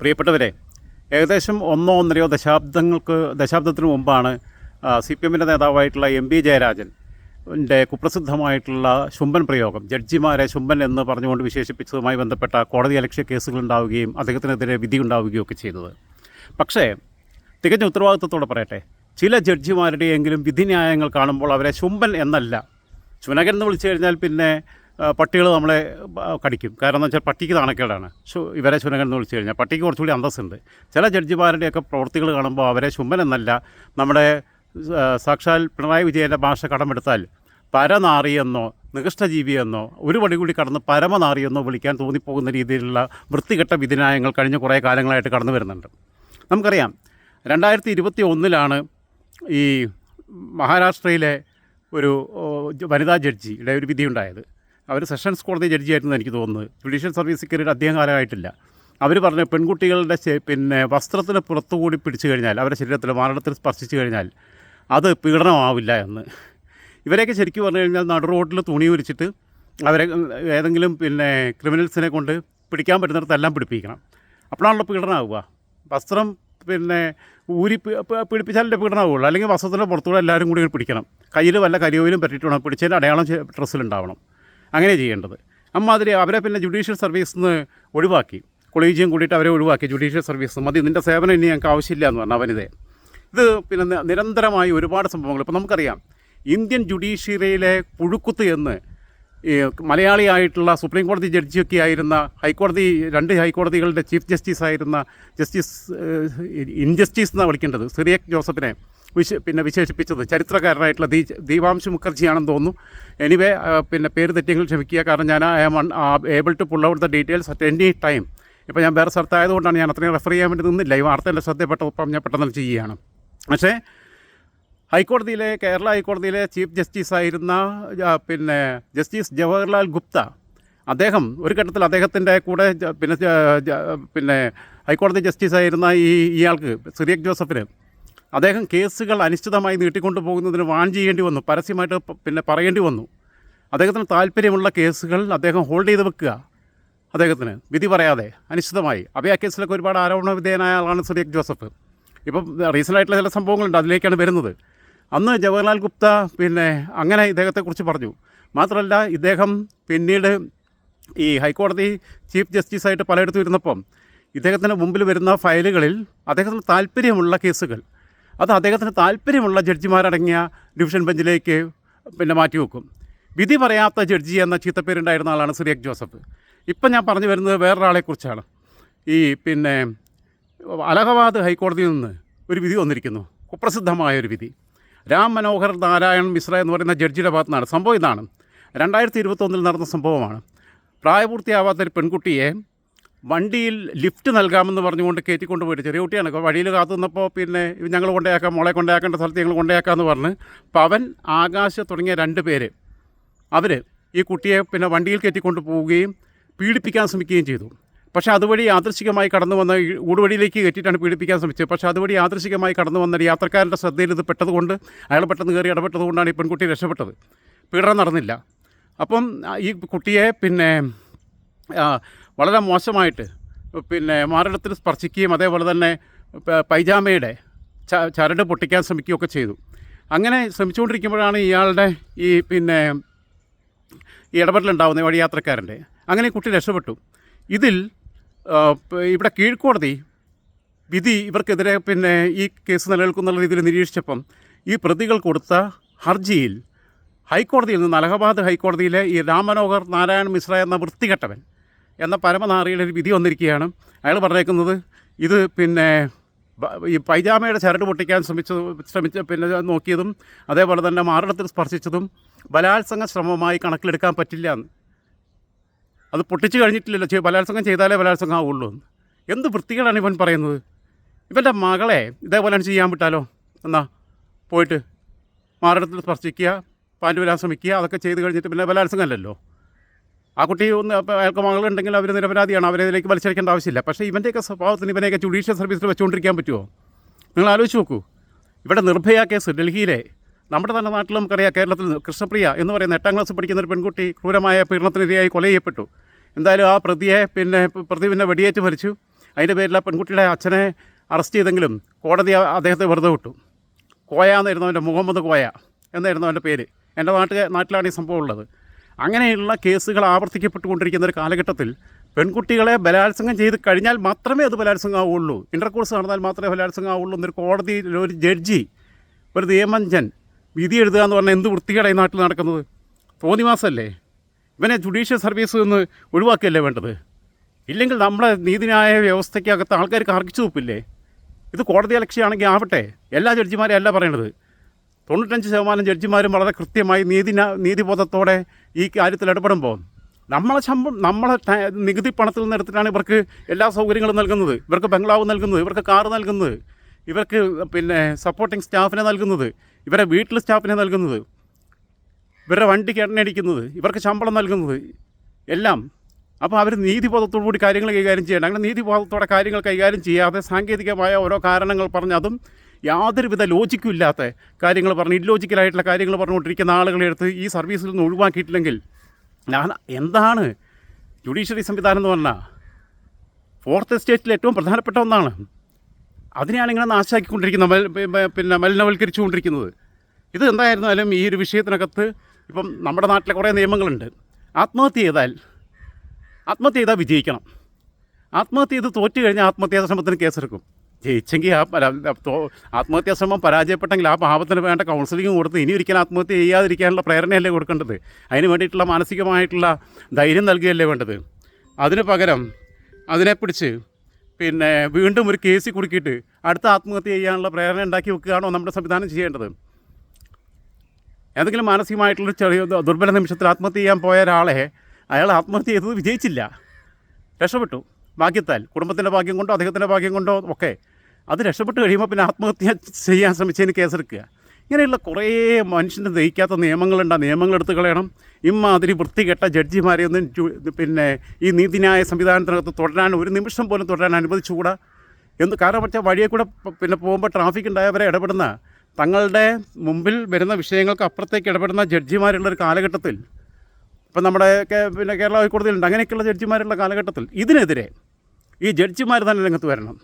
പ്രിയപ്പെട്ടവരെ ഏകദേശം ഒന്നോ ഒന്നരയോ ദശാബ്ദങ്ങൾക്ക് ദശാബ്ദത്തിന് മുമ്പാണ് സി പി എമ്മിന്റെ നേതാവായിട്ടുള്ള എം പി ജയരാജൻ കുപ്രസിദ്ധമായിട്ടുള്ള ശുംബൻ പ്രയോഗം ജഡ്ജിമാരെ ശുംബൻ എന്ന് പറഞ്ഞുകൊണ്ട് വിശേഷിപ്പിച്ചതുമായി ബന്ധപ്പെട്ട കോടതി അലക്ഷ്യ കേസുകൾ ഉണ്ടാവുകയും അദ്ദേഹത്തിനെതിരെ വിധി ഉണ്ടാവുകയും ഒക്കെ ചെയ്തത്. പക്ഷേ തികഞ്ഞ ഉത്തരവാദിത്വത്തോടെ പറയട്ടെ ചില ജഡ്ജിമാരുടെയെങ്കിലും വിധിന്യായങ്ങൾ കാണുമ്പോൾ അവരെ ശുംബൻ എന്നല്ല ചുനകൻ എന്ന് വിളിച്ചു കഴിഞ്ഞാൽ പിന്നെ പട്ടികൾ നമ്മളെ കടിക്കും. കാരണം എന്ന് വെച്ചാൽ പട്ടിക്ക് നാണക്കേടാണ്. ഇവരെ ചുനകൻ എന്ന് വിളിച്ചു കഴിഞ്ഞാൽ പട്ടിക്ക് കുറച്ചുകൂടി അന്തസ്സുണ്ട്. ചില ജഡ്ജിമാരുടെയൊക്കെ പ്രവൃത്തികൾ കാണുമ്പോൾ അവരെ ശുംബൻ എന്നല്ല നമ്മുടെ സാക്ഷാൽ പിണറായി വിജയന്റെ ഭാഷ കടമെടുത്താൽ പരനാറിയെന്നോ നികൃഷ്ടജീവിയെന്നോ ഒരു പടി കൂടി കടന്ന് പരമനാറിയെന്നോ വിളിക്കാൻ തോന്നിപ്പോകുന്ന രീതിയിലുള്ള വൃത്തികെട്ട വിധിന്യായങ്ങൾ കഴിഞ്ഞ കുറേ കാലങ്ങളായിട്ട് കടന്നു വരുന്നുണ്ട്. നമുക്കറിയാം രണ്ടായിരത്തി ഇരുപത്തി ഒന്നിലാണ് ഈ മഹാരാഷ്ട്രയിലെ ഒരു വനിതാ ജഡ്ജിയുടെ ഒരു വിധി ഉണ്ടായത് അവർ സെഷൻസ് കോടതി ജഡ്ജിയായിരുന്നു എനിക്ക് തോന്നുന്നത് ജുഡീഷ്യൽ സർവീസ് കയറിയിട്ട് അധികം കാലമായിട്ടില്ല. അവർ പറഞ്ഞ പെൺകുട്ടികളുടെ പിന്നെ വസ്ത്രത്തിന് പുറത്തുകൂടി പിടിച്ചു കഴിഞ്ഞാൽ അവരുടെ ശരീരത്തിൽ മാരണത്തിൽ സ്പർശിച്ചു കഴിഞ്ഞാൽ അത് പീഡനമാവില്ല എന്ന്. ഇവരെയൊക്കെ ശരിക്കും പറഞ്ഞു കഴിഞ്ഞാൽ നടു റോഡിൽ തുണി ഉരിച്ചിട്ട് അവരെ ഏതെങ്കിലും പിന്നെ ക്രിമിനൽസിനെ കൊണ്ട് പിടിക്കാൻ പറ്റുന്നിടത്തെല്ലാം പിടിപ്പിക്കണം. അപ്പോഴാണല്ലോ പീഡനമാവുക. വസ്ത്രം പിന്നെ ഊരി പിടിപ്പിച്ചാലല്ലേ പീഡനമാവുള്ളൂ. അല്ലെങ്കിൽ വസ്ത്രത്തിന്റെ പുറത്തുകൂടെ എല്ലാവരും കൂടി പിടിക്കണം. കയ്യിൽ വല്ല കരിയോയിലും പറ്റിയിട്ട് വേണം. പിടിച്ചതിന്റെ അടയാളം ഡ്രസ്സിലുണ്ടാവണം. അങ്ങനെ ചെയ്യേണ്ടത്. അമ്മാതിരി അവരെ പിന്നെ ജുഡീഷ്യൽ സർവീസിൽ നിന്ന് ഒഴിവാക്കി. കൊളീജിയം കൂടിയിട്ട് അവരെ ഒഴിവാക്കി ജുഡീഷ്യൽ സർവീസ് മതി നിന്റെ സേവനം ഇനി ഞങ്ങൾക്ക് ആവശ്യമില്ല എന്ന് പറഞ്ഞു അവനിതേ. ഇത് പിന്നെ നിരന്തരമായി ഒരുപാട് സംഭവങ്ങൾ. ഇപ്പോൾ നമുക്കറിയാം ഇന്ത്യൻ ജുഡീഷ്യറിയിലെ പുഴുക്കുത്ത് എന്ന് ഈ മലയാളിയായിട്ടുള്ള സുപ്രീം കോടതി ജഡ്ജിയൊക്കെ ആയിരുന്ന ഹൈക്കോടതി രണ്ട് ഹൈക്കോടതികളുടെ ചീഫ് ജസ്റ്റിസ് ആയിരുന്ന ജസ്റ്റിസ് ഇൻജസ്റ്റിസ് എന്നാണ് വിളിക്കേണ്ടത് സിറിയക് ജോസഫിനെ. വിശ പിന്നെ വിശേഷിപ്പിച്ചത്. ചരിത്രകാരനായിട്ടുള്ള ദീ ദീപാംശു മുഖർജിയാണെന്ന് തോന്നുന്നു. എനിവേ പിന്നെ പേര് തെറ്റിയെങ്കിൽ ക്ഷമിക്കുക. കാരണം ഞാൻ I am able to pull out the details at any time ഇപ്പോൾ ഞാൻ വേറെ സ്ഥലത്തായതുകൊണ്ടാണ് ഞാൻ അത്രയും റെഫർ ചെയ്യാൻ വേണ്ടി നിന്നില്ല. ഈ വാർത്ത എന്റെ ശ്രദ്ധപ്പെട്ടപ്പം ഞാൻ പെട്ടെന്ന് ചെയ്യുകയാണ്. പക്ഷേ ഹൈക്കോടതിയിലെ കേരള ഹൈക്കോടതിയിലെ ചീഫ് ജസ്റ്റിസ് ആയിരുന്ന പിന്നെ ജസ്റ്റിസ് ജവഹർലാൽ ഗുപ്ത അദ്ദേഹം ഒരു ഘട്ടത്തിൽ അദ്ദേഹത്തിന്റെ കൂടെ പിന്നെ പിന്നെ ഹൈക്കോടതി ജസ്റ്റിസ് ആയിരുന്ന ഈ ഇയാൾക്ക് സിറിയക് ജോസഫിന് അദ്ദേഹം കേസുകൾ അനിശ്ചിതമായി നീട്ടിക്കൊണ്ടു പോകുന്നതിന് വാൺ ചെയ്യേണ്ടി വന്നു. പരസ്യമായിട്ട് പിന്നെ പറയേണ്ടി വന്നു. അദ്ദേഹത്തിന് താല്പര്യമുള്ള കേസുകൾ അദ്ദേഹം ഹോൾഡ് ചെയ്ത് വെക്കുക. അദ്ദേഹത്തിന് വിധി പറയാതെ അനിശ്ചിതമായി. ആ കേസിലൊക്കെ ഒരുപാട് ആരോപണ വിധേയനായ ആളാണ് സുരേഖ് ജോസഫ്. ഇപ്പം റീസെന്റ് ആയിട്ടുള്ള ചില സംഭവങ്ങളുണ്ട്. അതിലേക്കാണ് വരുന്നത്. അന്ന് ജവഹർലാൽ ഗുപ്ത പിന്നെ അങ്ങനെ ഇദ്ദേഹത്തെക്കുറിച്ച് പറഞ്ഞു. മാത്രമല്ല ഇദ്ദേഹം പിന്നീട് ഈ ഹൈക്കോടതി ചീഫ് ജസ്റ്റിസായിട്ട് പലയിടത്തും ഇരുന്നപ്പം ഇദ്ദേഹത്തിന് മുമ്പിൽ വരുന്ന ഫയലുകളിൽ അദ്ദേഹത്തിന് താല്പര്യമുള്ള കേസുകൾ അത് അദ്ദേഹത്തിന് താല്പര്യമുള്ള ജഡ്ജിമാരടങ്ങിയ ഡിവിഷൻ ബെഞ്ചിലേക്ക് പിന്നെ മാറ്റിവെക്കും വിധി പറയാത്ത ജഡ്ജി എന്ന ചീത്തപ്പേരുണ്ടായിരുന്ന ആളാണ് സിറിയക് ജോസഫ്. ഇപ്പം ഞാൻ പറഞ്ഞു വരുന്നത് വേറൊരാളെക്കുറിച്ചാണ് ഈ പിന്നെ അലഹബാദ് ഹൈക്കോടതിയിൽ നിന്ന് ഒരു വിധി വന്നിരിക്കുന്നു. കുപ്രസിദ്ധമായ ഒരു വിധി. രാം മനോഹർ നാരായൺ മിശ്ര എന്ന് പറയുന്ന ജഡ്ജിയുടെ ഭാഗത്തു നിന്നാണ് സംഭവം ഇതാണ്. രണ്ടായിരത്തി ഇരുപത്തൊന്നിൽ നടന്ന സംഭവമാണ്. പ്രായപൂർത്തിയാവാത്ത ഒരു പെൺകുട്ടിയെ വണ്ടിയിൽ ലിഫ്റ്റ് നൽകാമെന്ന് പറഞ്ഞുകൊണ്ട് കയറ്റിക്കൊണ്ട് പോയിട്ട് ചെറിയ കുട്ടിയാണ്. വഴിയിൽ കാത്തു നിന്നപ്പോൾ പിന്നെ ഞങ്ങൾ കൊണ്ടേയാക്കാം മോളെ കൊണ്ടേയാക്കേണ്ട സ്ഥലത്ത് ഞങ്ങൾ കൊണ്ടേയാക്കാമെന്ന് പറഞ്ഞ് പവൻ ആകാശ തുടങ്ങിയ രണ്ട് പേര് അവർ ഈ കുട്ടിയെ പിന്നെ വണ്ടിയിൽ കയറ്റിക്കൊണ്ട് പോവുകയും പീഡിപ്പിക്കാൻ ശ്രമിക്കുകയും ചെയ്തു. പക്ഷേ അതുവഴി യാദൃശികമായി കടന്നു വന്ന ഊടുവഴിയിലേക്ക് കയറ്റിയിട്ടാണ് പീഡിപ്പിക്കാൻ ശ്രമിച്ചത്. പക്ഷേ അതുവഴി യാദൃശികമായി കടന്നു വന്ന യാത്രക്കാരന്റെ ശ്രദ്ധയിൽ ഇത് പെട്ടതുകൊണ്ട് അയാൾ പെട്ടെന്ന് കയറി ഇടപെട്ടതുകൊണ്ടാണ് ഈ പെൺകുട്ടി രക്ഷപ്പെട്ടത്. പീഡനം നടന്നില്ല. അപ്പം ഈ കുട്ടിയെ പിന്നെ വളരെ മോശമായിട്ട് പിന്നെ മാറിടത്തിൽ സ്പർശിക്കുകയും അതേപോലെ തന്നെ പൈജാമയുടെ ച- ചരട് പൊട്ടിക്കാൻ ശ്രമിക്കുകയൊക്കെ ചെയ്തു. അങ്ങനെ ശ്രമിച്ചുകൊണ്ടിരിക്കുമ്പോഴാണ് ഇയാളുടെ ഈ പിന്നെ ഈ ഇടപെടലുണ്ടാവുന്ന വഴിയാത്രക്കാരന്റെ. അങ്ങനെ കുട്ടി രക്ഷപ്പെട്ടു. ഇതിൽ ഇവിടെ കീഴ്ക്കോടതി വിധി ഇവർക്കെതിരെ പിന്നെ ഈ കേസ് നിലനിൽക്കുന്ന രീതിയിൽ നിരീക്ഷിച്ചപ്പം ഈ പ്രതികൾ കൊടുത്ത ഹർജിയിൽ ഹൈക്കോടതിയിൽ നിന്ന് അലഹബാദ് ഹൈക്കോടതിയിലെ ഈ രാമനോഹർ നാരായൺ മിശ്ര എന്ന വൃത്തികെട്ടവൻ എന്ന പരമനാറിയുടെ ഒരു വിധി വന്നിരിക്കുകയാണ്. അയാൾ പറഞ്ഞേക്കുന്നത് ഇത് പിന്നെ ഈ പൈജാമയുടെ ചരട് പൊട്ടിക്കാൻ ശ്രമിച്ച ശ്രമിച്ച പിന്നെ നോക്കിയതും അതേപോലെ തന്നെ മാറിടത്തിൽ സ്പർശിച്ചതും ബലാത്സംഗ ശ്രമമായി കണക്കിലെടുക്കാൻ പറ്റില്ല എന്ന്. അത് പൊട്ടിച്ചു കഴിഞ്ഞിട്ടില്ലല്ലോ. ബലാത്സംഗം ചെയ്താലേ ബലാത്സംഗം ആവുള്ളൂ എന്ന്. എന്ത് വൃത്തികളാണ് ഇവൻ പറയുന്നത്? ഇവന്റെ മകളെ ഇതേപോലെ ചെയ്യാൻ വിട്ടാലോ? എന്നാ പോയിട്ട് മാറിടത്തിൽ സ്പർശിക്കുക പാന്റ് വരാൻ ശ്രമിക്കുക അതൊക്കെ ചെയ്ത് കഴിഞ്ഞിട്ട് പിന്നെ ബലാത്സംഗമല്ലല്ലോ. ആ കുട്ടി ഒന്ന് അയാൾക്ക് മകളുണ്ടെങ്കിൽ അവർ നിരപരാധിയാണ്. അവരെ ഇതിലേക്ക് വലിച്ചടിക്കേണ്ട ആവശ്യമില്ല. പക്ഷേ ഇവന്റെയൊക്കെ സ്വഭാവത്തിന് ഇവനെയൊക്കെ ജുഡീഷ്യൽ സർവീസിൽ വെച്ചുകൊണ്ടിരിക്കാൻ പറ്റുമോ നിങ്ങൾ ആലോചിച്ച് നോക്കൂ. ഇവിടെ നിർഭയ കേസ് ഡൽഹിയിലെ നമ്മുടെ തന്നെ നാട്ടിൽ നമുക്കറിയാം കേരളത്തിൽ കൃഷ്ണപ്രിയ എന്ന് പറയുന്ന എട്ടാം ക്ലാസ് പഠിക്കുന്ന ഒരു പെൺകുട്ടി ക്രൂരമായ പീഡനത്തിനിരയായി കൊല ചെയ്യപ്പെട്ടു. എന്തായാലും ആ പ്രതിയെ പിന്നെ പ്രതി പിന്നെ വെടിയേറ്റ് മരിച്ചു. അതിന്റെ പേരിൽ ആ പെൺകുട്ടിയുടെ അച്ഛനെ അറസ്റ്റ് ചെയ്തെങ്കിലും കോടതി അദ്ദേഹത്തെ വെറുതെ വിട്ടു. കോയ എന്നായിരുന്നു അവന്റെ മുഹമ്മദ് കോയ എന്നായിരുന്നു അവന്റെ പേര്. എന്റെ നാട്ടിൽ നാട്ടിലാണ് ഈ സംഭവം ഉള്ളത്. അങ്ങനെയുള്ള കേസുകൾ ആവർത്തിക്കപ്പെട്ടുകൊണ്ടിരിക്കുന്ന ഒരു കാലഘട്ടത്തിൽ പെൺകുട്ടികളെ ബലാത്സംഗം ചെയ്ത് കഴിഞ്ഞാൽ മാത്രമേ അത് ബലാത്സംഗം ആവുള്ളൂ ഇന്റർകോഴ്സ് നടന്നാൽ മാത്രമേ ബലാത്സംഗം ആവുള്ളൂ എന്നൊരു കോടതിയിൽ ഒരു ജഡ്ജി ഒരു നിയമഞ്ജൻ വിധി എഴുതുക എന്ന് പറഞ്ഞാൽ എന്ത് വൃത്തികേടാണ് ഈ നാട്ടിൽ നടക്കുന്നത്? തോന്നിവാസല്ലേ ഇവനെ ജുഡീഷ്യൽ സർവീസ് നിന്ന് ഒഴിവാക്കിയല്ലേ വേണ്ടത്? ഇല്ലെങ്കിൽ നമ്മുടെ നീതിന്യായ വ്യവസ്ഥയ്ക്കകത്ത് ആൾക്കാർ കറക്കിച്ചു നോപ്പില്ലേ ഇത് കോടതി അലക്ഷ്യമാണെങ്കിൽ ആവട്ടെ. എല്ലാ ജഡ്ജിമാരെയും അല്ല പറയണത്. തൊണ്ണൂറ്റഞ്ച് ശതമാനം ജഡ്ജിമാരും വളരെ കൃത്യമായി നീതി നീതിബോധത്തോടെ ഈ കാര്യത്തിൽ ഇടപെടുമ്പോൾ നമ്മളെ ശമ്പളം നമ്മളെ നികുതി പണത്തിൽ നിന്ന് എടുത്തിട്ടാണ് ഇവർക്ക് എല്ലാ സൗകര്യങ്ങളും നൽകുന്നത്. ഇവർക്ക് ബംഗ്ലാവ് നൽകുന്നത് ഇവർക്ക് കാറ് നൽകുന്നത് ഇവർക്ക് പിന്നെ സപ്പോർട്ടിംഗ് സ്റ്റാഫിനെ നൽകുന്നത് ഇവരെ വീട്ടിൽ സ്റ്റാഫിനെ നൽകുന്നത് ഇവരുടെ വണ്ടിക്ക് എണ്ണയടിക്കുന്നത് ഇവർക്ക് ശമ്പളം നൽകുന്നത് എല്ലാം. അപ്പോൾ അവർ നീതിബോധത്തോടു കൂടി കാര്യങ്ങൾ കൈകാര്യം ചെയ്യണം. അങ്ങനെ നീതിബോധത്തോടെ കാര്യങ്ങൾ കൈകാര്യം ചെയ്യാതെ സാങ്കേതികമായ ഓരോ കാരണങ്ങൾ പറഞ്ഞ് അതും യാതൊരുവിധ ലോജിക്കും ഇല്ലാത്ത കാര്യങ്ങൾ പറഞ്ഞ് ഇല്ലോജിക്കലായിട്ടുള്ള കാര്യങ്ങൾ പറഞ്ഞുകൊണ്ടിരിക്കുന്ന ആളുകളെ എടുത്ത് ഈ സർവീസിൽ നിന്ന് ഒഴിവാക്കിയിട്ടില്ലെങ്കിൽ ഞാൻ എന്താണ് ജുഡീഷ്യറി സംവിധാനം എന്ന് പറഞ്ഞാൽ ഫോർത്ത് എസ്റ്റേറ്റിൽ ഏറ്റവും പ്രധാനപ്പെട്ട ഒന്നാണ്. അതിനെയാണ് ഇങ്ങനെ നാശാക്കിക്കൊണ്ടിരിക്കുന്നത് പിന്നെ മലിനവൽക്കരിച്ചുകൊണ്ടിരിക്കുന്നത്. ഇത് എന്തായിരുന്നാലും ഈ ഒരു വിഷയത്തിനകത്ത് ഇപ്പം നമ്മുടെ നാട്ടിലെ കുറേ നിയമങ്ങളുണ്ട്. ആത്മഹത്യ ചെയ്താൽ ആത്മഹത്യ ചെയ്താൽ വിജയിക്കണം. ആത്മഹത്യ ചെയ്ത് തോറ്റു കഴിഞ്ഞാൽ ആത്മഹത്യാ ശ്രമത്തിന് കേസെടുക്കും. ജയിച്ചെങ്കിൽ ആ ആത്മഹത്യാ ശ്രമം പരാജയപ്പെട്ടെങ്കിൽ ആ പാപത്തിന് വേണ്ട കൗൺസിലിംഗ് കൊടുത്ത് ഇനി ഒരിക്കലും ആത്മഹത്യ ചെയ്യാതിരിക്കാനുള്ള പ്രേരണയല്ലേ കൊടുക്കേണ്ടത്? അതിന് വേണ്ടിയിട്ടുള്ള മാനസികമായിട്ടുള്ള ധൈര്യം നൽകുകയല്ലേ വേണ്ടത്? അതിന് പകരം അതിനെ പിടിച്ച് പിന്നെ വീണ്ടും ഒരു കേസിൽ കുടുക്കിയിട്ട് അടുത്ത ആത്മഹത്യ ചെയ്യാനുള്ള പ്രേരണ ഉണ്ടാക്കി വെക്കുകയാണോ നമ്മുടെ സംവിധാനം ചെയ്യേണ്ടത്? ഏതെങ്കിലും മാനസികമായിട്ടുള്ള ചെറിയ ദുർബല നിമിഷത്തിൽ ആത്മഹത്യ ചെയ്യാൻ പോയ ഒരാളെ അയാൾ ആത്മഹത്യ ചെയ്തത് വിജയിച്ചില്ല. രക്ഷപ്പെട്ടു. ഭാഗ്യത്താൽ. കുടുംബത്തിന്റെ ഭാഗ്യം കൊണ്ടോ അദ്ദേഹത്തിന്റെ ഭാഗ്യം കൊണ്ടോ ഒക്കെ അത് രക്ഷപ്പെട്ട് കഴിയുമ്പോൾ പിന്നെ ആത്മഹത്യ ചെയ്യാൻ ശ്രമിച്ചതിന് കേസെടുക്കുക. ഇങ്ങനെയുള്ള കുറേ മനുഷ്യന് ദഹിക്കാത്ത നിയമങ്ങളുണ്ട്. ആ നിയമങ്ങൾ എടുത്ത് കളയണം. ഇമ്മാതിരി വൃത്തികെട്ട ജഡ്ജിമാരെ ഒന്നും പിന്നെ ഈ നീതിന്യായ സംവിധാനത്തിനകത്ത് തുടരാൻ ഒരു നിമിഷം പോലും തുടരാൻ അനുവദിച്ചുകൂടാ? എന്ത് കാരണം വെച്ചാൽ വഴിയെ കൂടെ പിന്നെ പോകുമ്പോൾ ട്രാഫിക് ഉണ്ടായവരെ ഇടപെടുന്ന? തങ്ങളുടെ മുമ്പിൽ വരുന്ന വിഷയങ്ങൾക്ക് അപ്പുറത്തേക്ക് ഇടപെടുന്ന ജഡ്ജിമാരുള്ള ഒരു കാലഘട്ടത്തിൽ. ഇപ്പം നമ്മുടെ പിന്നെ കേരള ഹൈക്കോടതിയിലുണ്ട്. അങ്ങനെയൊക്കെയുള്ള ജഡ്ജിമാരുള്ള കാലഘട്ടത്തിൽ ഇതിനെതിരെ ഈ ജഡ്ജിമാർ തന്നെ രംഗത്ത് വരണം.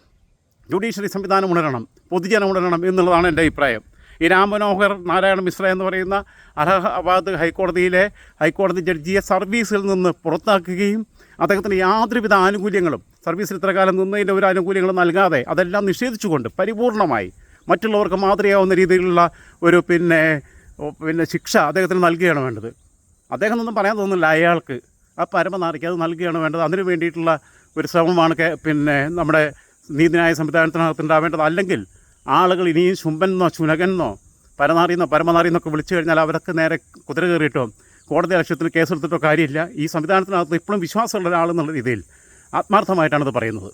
ജുഡീഷ്യറി സംവിധാനം ഉണരണം പൊതുജനം ഉണരണം എന്നുള്ളതാണ് എന്റെ അഭിപ്രായം. ഈ രാം മനോഹർ നാരായണ മിശ്ര എന്ന് പറയുന്ന അലഹബാദ് ഹൈക്കോടതിയിലെ ഹൈക്കോടതി ജഡ്ജിയെ സർവീസിൽ നിന്ന് പുറത്താക്കുകയും അദ്ദേഹത്തിന് യാതൊരുവിധ ആനുകൂല്യങ്ങളും സർവീസിൽ ഇത്ര കാലം നിന്നതിന്റെ ഒരു ആനുകൂല്യങ്ങളും നൽകാതെ അതെല്ലാം നിഷേധിച്ചുകൊണ്ട് പരിപൂർണമായി മറ്റുള്ളവർക്ക് മാതൃകയാവുന്ന രീതിയിലുള്ള ഒരു പിന്നെ പിന്നെ ശിക്ഷ അദ്ദേഹത്തിന് നൽകുകയാണ് വേണ്ടത്. അദ്ദേഹം ഒന്നും പറയാൻ തോന്നുന്നില്ല അയാൾക്ക്. ആ പരമനാറിക്ക് അത് നൽകുകയാണ് വേണ്ടത്. അതിന് വേണ്ടിയിട്ടുള്ള ഒരു ശ്രമമാണ് പിന്നെ നമ്മുടെ നീതിന്യായ സംവിധാനത്തിനകത്തുണ്ടാവേണ്ടത് അല്ലെങ്കിൽ ആളുകൾ ഇനിയും ശുംഭനെന്നോ ശുനകനെന്നോ പരനാറിയെന്നോ പരമനാറിയെന്നൊക്കെ വിളിച്ചു കഴിഞ്ഞാൽ അവരൊക്കെ നേരെ കുതിര കയറിയിട്ടോ കോടതി ലക്ഷ്യത്തിന് കേസെടുത്തിട്ടോ കാര്യമില്ല. ഈ സംവിധാനത്തിനകത്ത് ഇപ്പോഴും വിശ്വാസമുള്ള ഒരാളെന്നുള്ള രീതിയിൽ ആത്മാർത്ഥമായിട്ടാണ് ഇത് പറയുന്നത്.